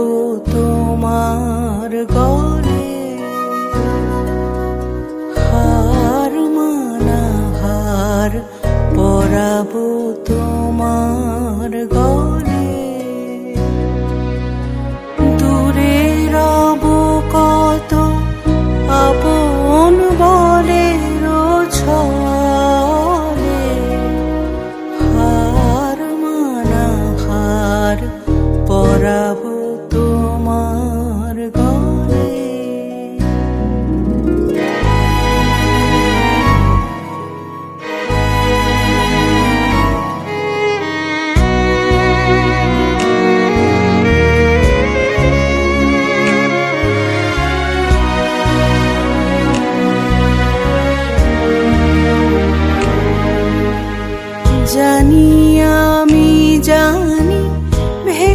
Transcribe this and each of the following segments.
পরাবো তোমার গলে হার মানা হার পরাবো তোমার গলে।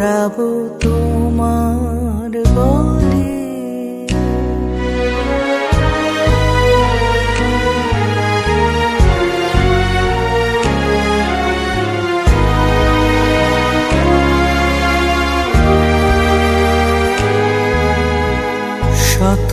পরাবো তোমার গলে শত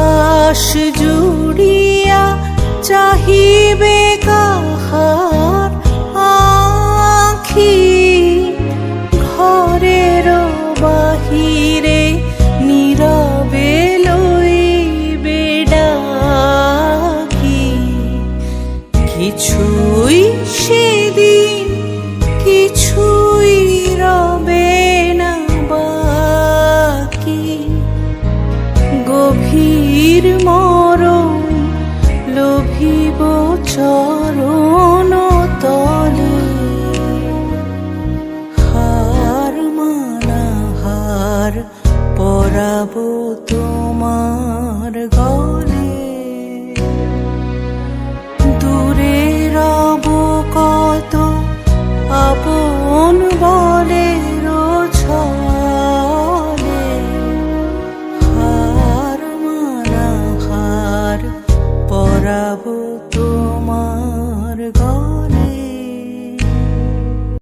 আকাশ জুড়িয়া চাহিবে কাহার আখি। চরণ তলে হার মানা হার পরাব তোমার গলে। দূরে রব কত আপন বলে ছলে